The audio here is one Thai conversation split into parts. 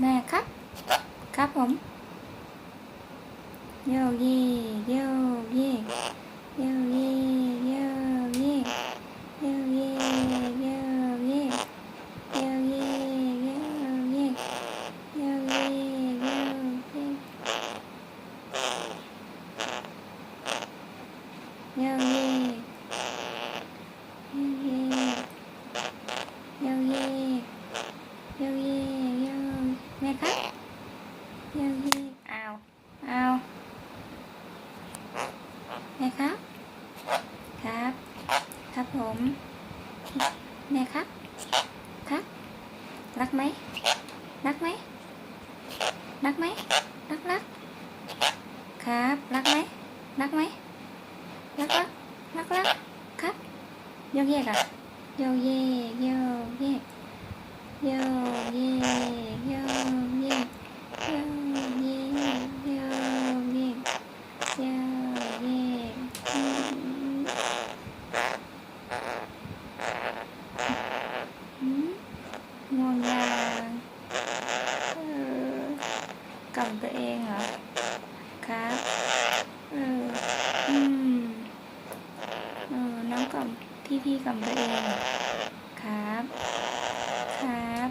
แม่ครับ ครับผมโยเย่โยเย่โยเย่โยเย่โยเย่โยเย่โยเย่โยเย่โยเย่โยเย่โยเย่โยเย่โยเย่โยเย่โยแม่ครับ โยเย่อ้าวอ้าวแม่ครับ ครับ ครับผมแม่ครับ ครับ รักไหม รักไหม รักไหม รักรัก ครับ รักไหม รักไหม รักรัก รักรัก ครับโยกเยกอะโยกเยกโยกเยกโยกเยกโยกเยกโยกเยกโยกเยกโยกเยกอืมอืมง่วงยังเอ อกำตัวเองเหรอครับเอออืมเออน้องกับพี่พี่กับตัวเองครับ ครับ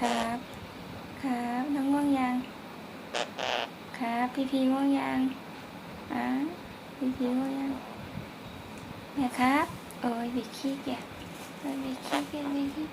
ครับ ครับน้องง่วงยังครับพี่พี่ง่วงยังอะพี่พี่ง่วงยังแม่ยครับโอ้ยบิดขี้เกียจบิดขี้เกียจบิดขี้